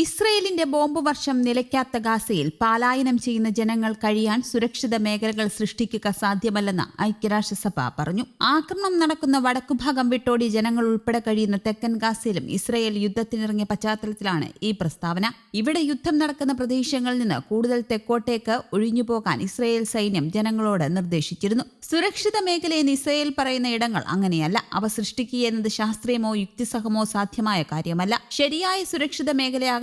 ഇസ്രയേലിന്റെ ബോംബ് വർഷം നിലയ്ക്കാത്ത ഗാസയിൽ പലായനം ചെയ്യുന്ന ജനങ്ങൾ കഴിയാൻ സുരക്ഷിത മേഖലകൾ സൃഷ്ടിക്കുക സാധ്യമല്ലെന്ന് ഐക്യരാഷ്ട്രസഭ പറഞ്ഞു. ആക്രമണം നടക്കുന്ന വടക്കുഭാഗം വിട്ടോടി ജനങ്ങൾ ഉൾപ്പെടെ കഴിയുന്ന തെക്കൻ ഗാസയിലും ഇസ്രയേൽ യുദ്ധത്തിനിറങ്ങിയ പശ്ചാത്തലത്തിലാണ് ഈ പ്രസ്താവന. ഇവിടെ യുദ്ധം നടക്കുന്ന പ്രദേശങ്ങളിൽ നിന്ന് കൂടുതൽ തെക്കോട്ടേക്ക് ഒഴിഞ്ഞുപോകാൻ ഇസ്രയേൽ സൈന്യം ജനങ്ങളോട് നിർദ്ദേശിച്ചിരുന്നു. സുരക്ഷിത മേഖലയെന്ന് ഇസ്രയേൽ പറയുന്ന ഇടങ്ങൾ അങ്ങനെയല്ല. അവ സൃഷ്ടിക്കുക എന്നത് ശാസ്ത്രീയമോ യുക്തിസഹമോ സാധ്യമായ കാര്യമല്ല. ശരിയായ സുരക്ഷിത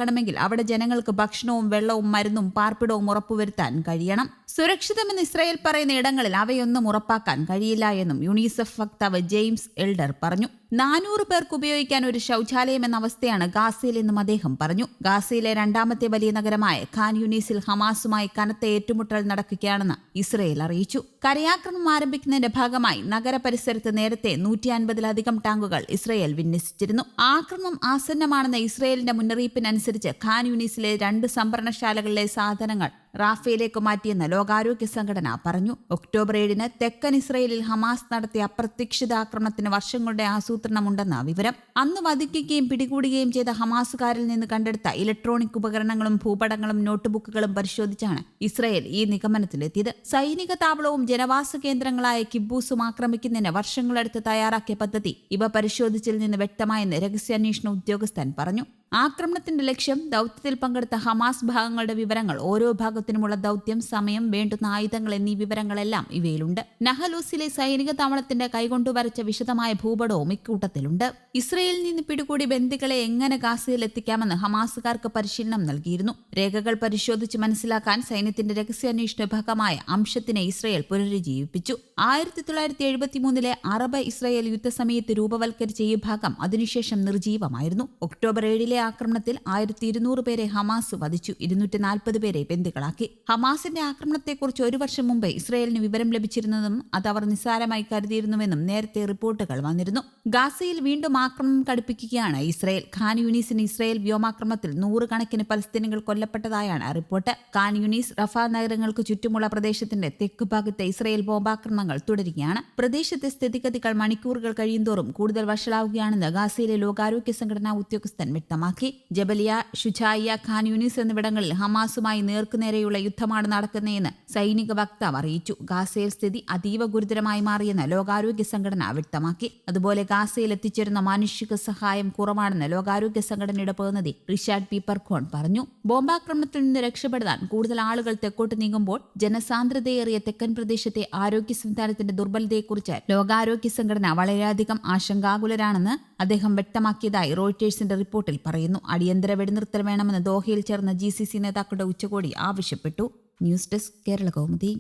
മേഖലയാകണമെങ്കിൽ അവിടെ ജനങ്ങൾക്ക് ഭക്ഷണവും വെള്ളവും മരുന്നും പാർപ്പിടവും ഉറപ്പുവരുത്താൻ കഴിയണം. സുരക്ഷിതമെന്ന് ഇസ്രായേൽ പറയുന്ന ഇടങ്ങളിൽ അവയൊന്നും ഉറപ്പാക്കാൻ കഴിയില്ല എന്നും യുണിസെഫ് വക്താവ് ജെയിംസ് എൽഡർ പറഞ്ഞു. നാനൂറ് പേർക്ക് ഉപയോഗിക്കാൻ ഒരു ശൗചാലയം എന്ന അവസ്ഥയാണ് ഗാസയിൽ എന്നും അദ്ദേഹം പറഞ്ഞു. ഗാസയിലെ രണ്ടാമത്തെ വലിയ നഗരമായ ഖാൻ യുനീസിൽ ഹമാസുമായി കനത്ത ഏറ്റുമുട്ടൽ നടക്കുകയാണെന്ന് ഇസ്രയേൽ അറിയിച്ചു. കരയാക്രമണം ആരംഭിക്കുന്നതിന്റെ ഭാഗമായി നഗരപരിസരത്ത് നേരത്തെ നൂറ്റി അൻപതിലധികം ടാങ്കുകൾ ഇസ്രയേൽ വിന്യസിച്ചിരുന്നു. ആക്രമണം ആസന്നമാണെന്ന ഇസ്രയേലിന്റെ മുന്നറിയിപ്പിനനുസരിച്ച് ഖാൻ യുനീസിലെ രണ്ട് സംഭരണശാലകളിലെ സാധനങ്ങൾ റാഫേലേക്ക് മാറ്റിയെന്ന് ലോകാരോഗ്യ സംഘടന പറഞ്ഞു. ഒക്ടോബർ ഏഴിന് തെക്കൻ ഇസ്രയേലിൽ ഹമാസ് നടത്തിയ അപ്രതീക്ഷിത ആക്രമണത്തിന് വർഷങ്ങളുടെ ആസൂത്രണമുണ്ടെന്ന വിവരം അന്ന് വധിക്കുകയും പിടികൂടുകയും ചെയ്ത ഹമാസുകാരിൽ നിന്ന് കണ്ടെടുത്ത ഇലക്ട്രോണിക് ഉപകരണങ്ങളും ഭൂപടങ്ങളും നോട്ട്ബുക്കുകളും പരിശോധിച്ചാണ് ഇസ്രയേൽ ഈ നിഗമനത്തിലെത്തിയത്. സൈനിക താവളവും ജനവാസ കേന്ദ്രങ്ങളായ കിബൂസും ആക്രമിക്കുന്നതിന് വർഷങ്ങളെടുത്ത് തയ്യാറാക്കിയ പദ്ധതി ഇവ പരിശോധിച്ചതിൽ നിന്ന് വ്യക്തമായെന്ന് രഹസ്യാന്വേഷണ ഉദ്യോഗസ്ഥൻ പറഞ്ഞു. ആക്രമണത്തിന്റെ ലക്ഷ്യം ദൗത്യത്തിൽ പങ്കെടുത്ത ഹമാസ് ഭാഗങ്ങളുടെ വിവരങ്ങൾ ഓരോ ഭാഗത്തിനുമുള്ള ദൗത്യം സമയം വേണ്ടുന്ന ആയുധങ്ങൾ എന്നീ വിവരങ്ങളെല്ലാം ഇവയിലുണ്ട്. നഹലൂസിലെ സൈനിക താവളത്തിന്റെ കൈകൊണ്ടു വരച്ച വിശദമായ ഭൂപടവും ഇക്കൂട്ടത്തിലുണ്ട്. ഇസ്രയേലിൽ നിന്ന് പിടികൂടി ബന്ദികളെ എങ്ങനെ ഗാസയിൽ എത്തിക്കാമെന്ന് ഹമാസുകാർക്ക് പരിശീലനം നൽകിയിരുന്നു. രേഖകൾ പരിശോധിച്ച് മനസ്സിലാക്കാൻ സൈന്യത്തിന്റെ രഹസ്യാന്വേഷണ വിഭാഗമായ അംശത്തിനെ ഇസ്രയേൽ പുനരുജ്ജീവിപ്പിച്ചു. ആയിരത്തി തൊള്ളായിരത്തി എഴുപത്തി മൂന്നിലെ അറബ് ഇസ്രയേൽ യുദ്ധസമയത്ത് രൂപവൽക്കരിച്ച ഈ ഭാഗം അതിനുശേഷം നിർജീവമായിരുന്നു ഒക്ടോബർ ഏഴിലെ ആക്രമണത്തിൽ ആയിരത്തി ഇരുന്നൂറ് പേരെ ഹമാസ് വധിച്ചു ഇരുന്നൂറ്റി നാൽപ്പത് പേരെ ബന്ദികളാക്കി ഹമാസിന്റെ ആക്രമണത്തെക്കുറിച്ച് ഒരു വർഷം മുമ്പ് ഇസ്രയേലിന് വിവരം ലഭിച്ചിരുന്നതും അത് അവർ നിസ്സാരമായി കരുതിയിരുന്നുവെന്നും നേരത്തെ റിപ്പോർട്ടുകൾ വന്നിരുന്നു. ഗാസയിൽ വീണ്ടും ആക്രമണം കടുപ്പിക്കുകയാണ് ഇസ്രയേൽ. ഖാൻ യൂണീസിന് ഇസ്രയേൽ വ്യോമാക്രമണത്തിൽ നൂറുകണക്കിന് പലസ്തീനികൾ കൊല്ലപ്പെട്ടതായാണ് റിപ്പോർട്ട്. ഖാൻ യൂണീസ് റഫ നഗരങ്ങൾക്ക് ചുറ്റുമുള്ള പ്രദേശത്തിന്റെ തെക്ക് ഭാഗത്തെ ഇസ്രയേൽ ബോംബാക്രമണങ്ങൾ തുടരുകയാണ്. പ്രദേശത്തെ സ്ഥിതിഗതികൾ മണിക്കൂറുകൾ കഴിയുന്തോറും കൂടുതൽ വഷളാവുകയാണെന്ന് ഗാസയിലെ ലോകാരോഗ്യ സംഘടനാ ഉദ്യോഗസ്ഥൻ വ്യക്തമാക്കി ജബലിയ ഷുജായിയ ഖാൻ യൂണിസ് എന്നിവിടങ്ങളിൽ ഹമാസുമായി നേർക്കുനേരെയുള്ള യുദ്ധമാണ് നടക്കുന്നതെന്ന് സൈനിക വക്താവ് അറിയിച്ചു. ഗാസയിൽ സ്ഥിതി അതീവ ഗുരുതരമായി മാറിയെന്ന് ലോകാരോഗ്യ സംഘടന വ്യക്തമാക്കി. അതുപോലെ ഗാസയിൽ എത്തിച്ചേരുന്ന മാനുഷിക സഹായം കുറവാണെന്ന് ലോകാരോഗ്യ സംഘടനയുടെ പ്രതിനിധി റിഷാഡ് പീപ്പർഖോൺ പറഞ്ഞു. ബോംബാക്രമണത്തിൽ നിന്ന് രക്ഷപ്പെടാൻ കൂടുതൽ ആളുകൾ തെക്കോട്ട് നീങ്ങുമ്പോൾ ജനസാന്ദ്രതയേറിയ തെക്കൻ പ്രദേശത്തെ ആരോഗ്യ സംവിധാനത്തിന്റെ ദുർബലതയെക്കുറിച്ച് ലോകാരോഗ്യ സംഘടന വളരെയധികം ആശങ്കാകുലരാണെന്ന് അദ്ദേഹം വ്യക്തമാക്കിയതായി റോയിറ്റേഴ്സിന്റെ റിപ്പോർട്ടിൽ പറയുന്നു. അടിയന്തര വെടിനിർത്തൽ വേണമെന്ന് ദോഹയിൽ ചേർന്ന ജി നേതാക്കളുടെ ഉച്ചകോടി ആവശ്യപ്പെട്ടു. News desk Kerala Kaumudi.